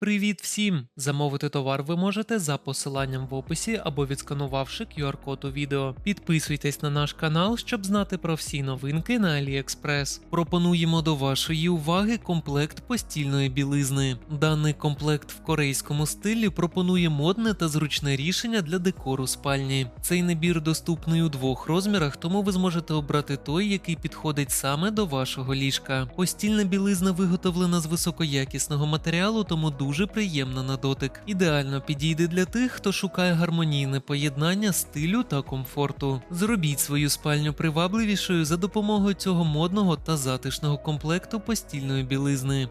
Привіт всім! Замовити товар ви можете за посиланням в описі або відсканувавши QR-код у відео. Підписуйтесь на наш канал, щоб знати про всі новинки на AliExpress. Пропонуємо до вашої уваги комплект постільної білизни. Даний комплект в корейському стилі пропонує модне та зручне рішення для декору спальні. Цей набір доступний у двох розмірах, тому ви зможете обрати той, який підходить саме до вашого ліжка. Постільна білизна виготовлена з високоякісного матеріалу, тому дуже приємна на дотик. Ідеально підійде для тих, хто шукає гармонійне поєднання стилю та комфорту. Зробіть свою спальню привабливішою за допомогою цього модного та затишного комплекту постільної білизни.